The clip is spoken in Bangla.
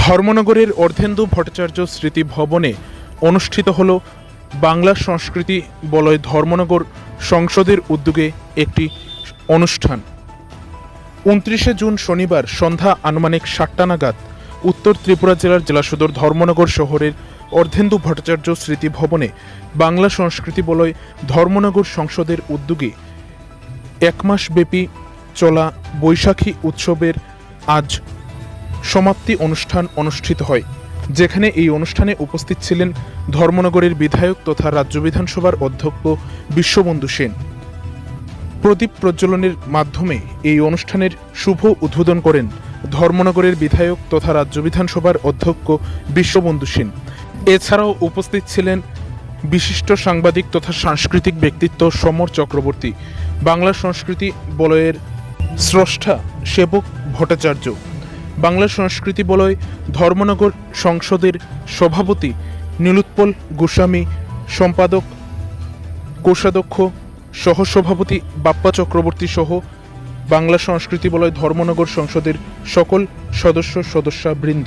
ধর্মনগরের অর্ধেন্দু ভট্টাচার্য স্মৃতি ভবনে অনুষ্ঠিত হল বাংলা সংস্কৃতি বলয় ধর্মনগর সংসদের উদ্যোগে একটি অনুষ্ঠান। উনত্রিশে জুন শনিবার সন্ধ্যা আনুমানিক সাতটা নাগাদ উত্তর ত্রিপুরা জেলার জেলা সদর ধর্মনগর শহরের অর্ধেন্দু ভট্টাচার্য স্মৃতি ভবনে বাংলা সংস্কৃতি বলয় ধর্মনগর সংসদের উদ্যোগে এক মাস ব্যাপী চলা বৈশাখী উৎসবের আজ সমাপ্তি অনুষ্ঠান অনুষ্ঠিত হয়, যেখানে এই অনুষ্ঠানে উপস্থিত ছিলেন ধর্মনগরের বিধায়ক তথা রাজ্য বিধানসভার অধ্যক্ষ বিশ্ববন্ধু সেন। প্রদীপ প্রজ্বলনের মাধ্যমে এই অনুষ্ঠানের শুভ উদ্বোধন করেন ধর্মনগরের বিধায়ক তথা রাজ্য বিধানসভার অধ্যক্ষ বিশ্ববন্ধু সেন। এছাড়াও উপস্থিত ছিলেন বিশিষ্ট সাংবাদিক তথা সাংস্কৃতিক ব্যক্তিত্ব সমর চক্রবর্তী, বাংলা সংস্কৃতি বলয়ের স্রষ্টা সেবক ভট্টাচার্য। বাংলা সংস্কৃতি বলয় ধর্মনগর সংসদের সভাপতি নীলুৎপল গোস্বামী, সম্পাদক, কোষাধ্যক্ষ সহসভাপতি বাপ্পা চক্রবর্তী সহ বাংলা সংস্কৃতি বলয় ধর্মনগর সংসদের সকল সদস্য সদস্যা বৃন্দ